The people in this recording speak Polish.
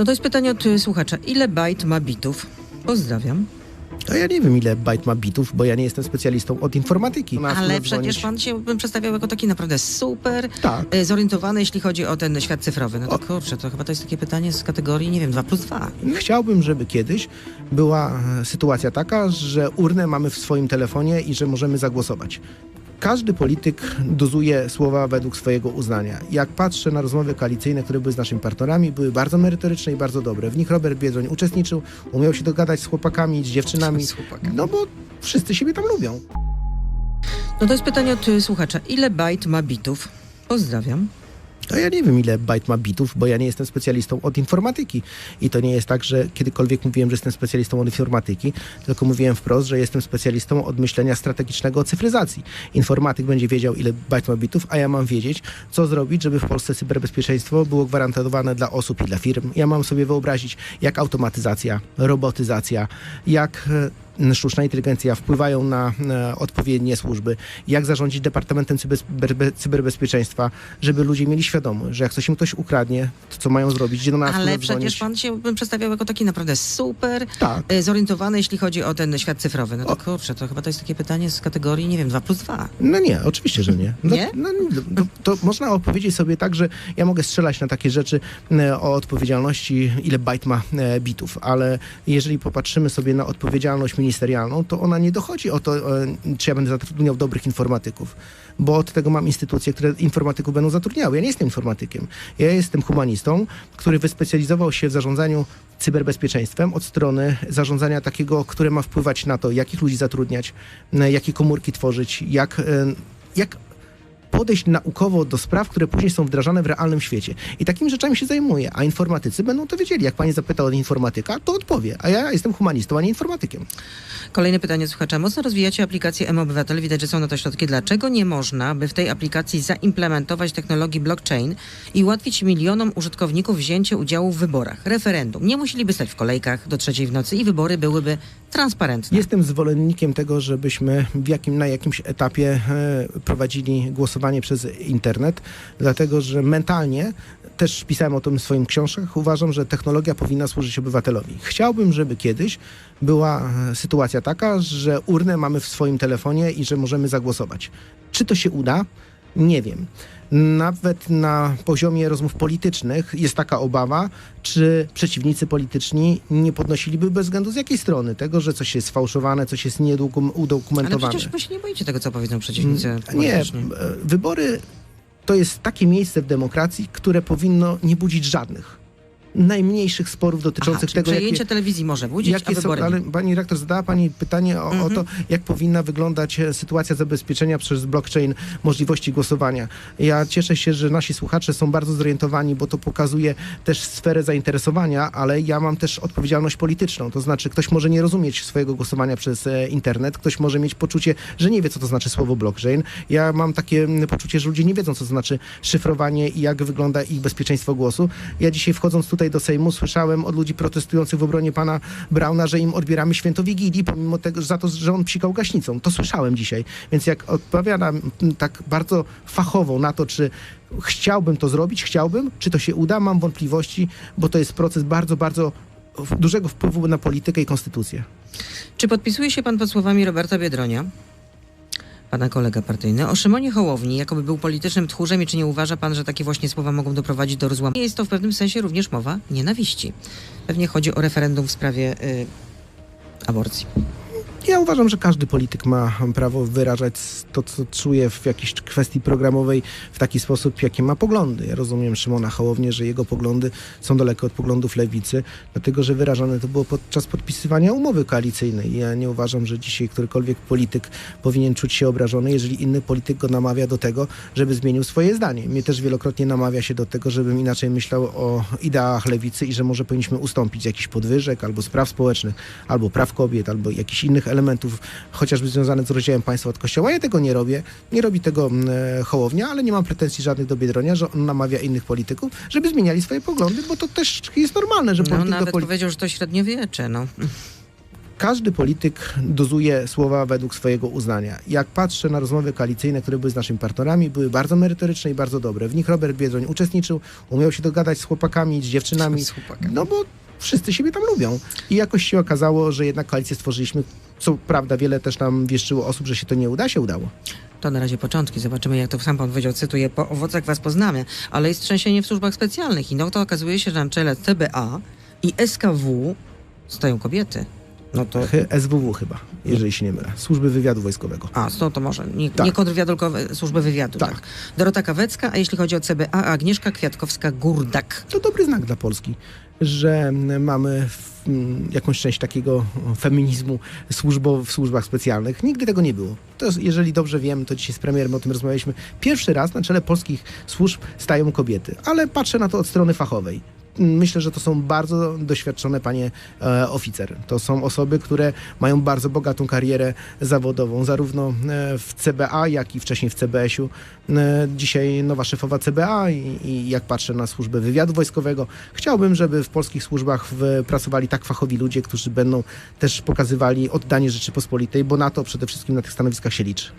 No to jest pytanie od y, słuchacza. Ile bajt ma bitów? Pozdrawiam. To ja nie wiem, ile bajt ma bitów, bo ja nie jestem specjalistą od informatyki. Nas Ale przecież pan się bym przedstawiał jako taki naprawdę super Tak. y, zorientowany, jeśli chodzi o ten świat cyfrowy. No to O. kurczę, to chyba to jest takie pytanie z kategorii, nie wiem, 2 plus 2. Chciałbym, żeby kiedyś była e, sytuacja taka, że urnę mamy w swoim telefonie i że możemy zagłosować. Każdy polityk dozuje słowa według swojego uznania. Jak patrzę na rozmowy koalicyjne, które były z naszymi partnerami, były bardzo merytoryczne i bardzo dobre. W nich Robert Biedroń uczestniczył, umiał się dogadać z chłopakami, z dziewczynami. Z chłopakiem. No bo wszyscy siebie tam lubią. No to jest pytanie od y, słuchacza. Ile bajt ma bitów? Pozdrawiam. To ja nie wiem, ile bajt ma bitów, bo ja nie jestem specjalistą od informatyki. I to nie jest tak, że kiedykolwiek mówiłem, że jestem specjalistą od informatyki, tylko mówiłem wprost, że jestem specjalistą od myślenia strategicznego o cyfryzacji. Informatyk będzie wiedział, ile bajt ma bitów, a ja mam wiedzieć, co zrobić, żeby w Polsce cyberbezpieczeństwo było gwarantowane dla osób i dla firm. Ja mam sobie wyobrazić, jak automatyzacja, robotyzacja, jak e, sztuczna inteligencja wpływają na e, odpowiednie służby, jak zarządzić Departamentem Cyberbe- Cyberbezpieczeństwa, żeby ludzie mieli świadomość, że jak coś im ktoś ukradnie, to co mają zrobić, gdzie do nas Ale przecież pan się bym przedstawiał jako taki naprawdę super Tak. y, zorientowany, jeśli chodzi o ten świat cyfrowy. No to O. kurczę, to chyba to jest takie pytanie z kategorii, nie wiem, 2 plus 2. No nie, oczywiście, że nie. No, Nie? No, no, to można odpowiedzieć sobie tak, że ja mogę strzelać na takie rzeczy e, o odpowiedzialności, ile bajt ma e, bitów, ale jeżeli popatrzymy sobie na odpowiedzialność ministerialną, to ona nie dochodzi o to, e, czy ja będę zatrudniał dobrych informatyków, bo od tego mam instytucje, które informatyków będą zatrudniały. Ja nie jestem informatykiem. Ja jestem humanistą, który wyspecjalizował się w zarządzaniu cyberbezpieczeństwem od strony zarządzania takiego, które ma wpływać na to, jakich ludzi zatrudniać, jakie komórki tworzyć, jak, e, jak podejść naukowo do spraw, które później są wdrażane w realnym świecie. I takimi rzeczami się zajmuję, a informatycy będą to wiedzieli. Jak pani zapyta od informatyka, to odpowie. A ja jestem humanistą, a nie informatykiem. Kolejne pytanie słuchacza. Mocno rozwijacie aplikację M-Obywatel. Widać, że są na to środki. Dlaczego nie można, by w tej aplikacji zaimplementować technologii blockchain i ułatwić milionom użytkowników wzięcie udziału w wyborach, referendum? Nie musieliby stać w kolejkach do trzeciej w nocy i wybory byłyby transparentne. Jestem zwolennikiem tego, żebyśmy w jakim, na jakimś etapie e, prowadzili głosowanie przez internet, dlatego że mentalnie, też pisałem o tym w swoich książkach, uważam, że technologia powinna służyć obywatelowi. Chciałbym, żeby kiedyś była e, sytuacja taka, że urnę mamy w swoim telefonie i że możemy zagłosować. Czy to się uda? Nie wiem. Nawet na poziomie rozmów politycznych jest taka obawa, czy przeciwnicy polityczni nie podnosiliby bez względu z jakiej strony tego, że coś jest sfałszowane, coś jest Ale nieudokumentowane. przecież wy się nie boicie tego, co powiedzą przeciwnicy Nie, polityczni. e, wybory to jest takie miejsce w demokracji, które powinno nie budzić żadnych najmniejszych sporów Aha, dotyczących czyli tego, przejęcie jakie, telewizji może budzić, jakie są, ale pani redaktor zadała pani pytanie o, o Mhm. to, jak powinna wyglądać e, sytuacja zabezpieczenia przez blockchain możliwości głosowania. Ja cieszę się, że nasi słuchacze są bardzo zorientowani, bo to pokazuje też sferę zainteresowania, ale ja mam też odpowiedzialność polityczną. To znaczy, ktoś może nie rozumieć swojego głosowania przez e, internet, ktoś może mieć poczucie, że nie wie, co to znaczy słowo blockchain. Ja mam takie poczucie, że ludzie nie wiedzą, co to znaczy szyfrowanie i jak wygląda ich bezpieczeństwo głosu. Ja dzisiaj wchodząc tutaj do Sejmu słyszałem od ludzi protestujących w obronie pana Brauna, że im odbieramy święto Wigilii, pomimo tego, za to, że on psikał gaśnicą. To słyszałem dzisiaj. Więc jak odpowiadam mm, tak bardzo fachowo na to, czy chciałbym to zrobić, chciałbym, czy to się uda, mam wątpliwości, bo to jest proces bardzo, bardzo dużego wpływu na politykę i konstytucję. Czy podpisuje się pan pod słowami Roberta Biedronia, pana kolega partyjny, o Szymonie Hołowni, jakoby był politycznym tchórzem i czy nie uważa pan, że takie właśnie słowa mogą doprowadzić do rozłamu? Jest to w pewnym sensie również mowa nienawiści. Pewnie chodzi o referendum w sprawie y, aborcji. Ja uważam, że każdy polityk ma prawo wyrażać to, co czuje w jakiejś kwestii programowej w taki sposób, jakie ma poglądy. Ja rozumiem Szymona Hołownię, że jego poglądy są daleko od poglądów lewicy, dlatego że wyrażane to było podczas podpisywania umowy koalicyjnej. Ja nie uważam, że dzisiaj którykolwiek polityk powinien czuć się obrażony, jeżeli inny polityk go namawia do tego, żeby zmienił swoje zdanie. Mnie też wielokrotnie namawia się do tego, żebym inaczej myślał o ideach lewicy i że może powinniśmy ustąpić jakichś podwyżek albo spraw społecznych, albo praw kobiet, albo jakichś innych elementów, chociażby związanych z rozdziałem państwa od kościoła. Ja tego nie robię. Nie robi tego mm, e, Hołownia, ale nie mam pretensji żadnych do Biedronia, że on namawia innych polityków, żeby zmieniali swoje poglądy, bo to też jest normalne, że No polityk do nawet powiedział, że to średniowiecze, no. każdy polityk dozuje słowa według swojego uznania. Jak patrzę na rozmowy koalicyjne, które były z naszymi partnerami, były bardzo merytoryczne i bardzo dobre. W nich Robert Biedroń uczestniczył, umiał się dogadać z chłopakami, z dziewczynami. Z chłopakami. No bo wszyscy siebie tam lubią. I jakoś się okazało, że jednak koalicję stworzyliśmy. Co prawda wiele też nam wieszczyło osób, że się to nie uda, się udało. To na razie początki. Zobaczymy, jak to sam pan powiedział, cytuję, po owocach was poznamy. Ale jest trzęsienie w służbach specjalnych i no to okazuje się, że na czele CBA i SKW stoją kobiety. No to... SWW chyba, jeżeli się nie mylę. Służby Wywiadu Wojskowego. A, no to może. Nie, Tak. nie kontrwywiad, tylko służby wywiadu. Tak. Tak. Dorota Kawecka, a jeśli chodzi o CBA, Agnieszka Kwiatkowska-Gurdak. To dobry znak dla Polski, że mamy mm, jakąś część takiego feminizmu służbo, w służbach specjalnych. Nigdy tego nie było. To jeżeli dobrze wiem, to dzisiaj z premierem o tym rozmawialiśmy. Pierwszy raz na czele polskich służb stają kobiety, ale patrzę na to od strony fachowej. Myślę, że to są bardzo doświadczone panie e, oficer. To są osoby, które mają bardzo bogatą karierę zawodową, zarówno e, w CBA, jak i wcześniej w CBS-u. E, dzisiaj nowa szefowa CBA i, i jak patrzę na służbę wywiadu wojskowego, chciałbym, żeby w polskich służbach w, pracowali tak fachowi ludzie, którzy będą też pokazywali oddanie Rzeczypospolitej, bo na to przede wszystkim na tych stanowiskach się liczy.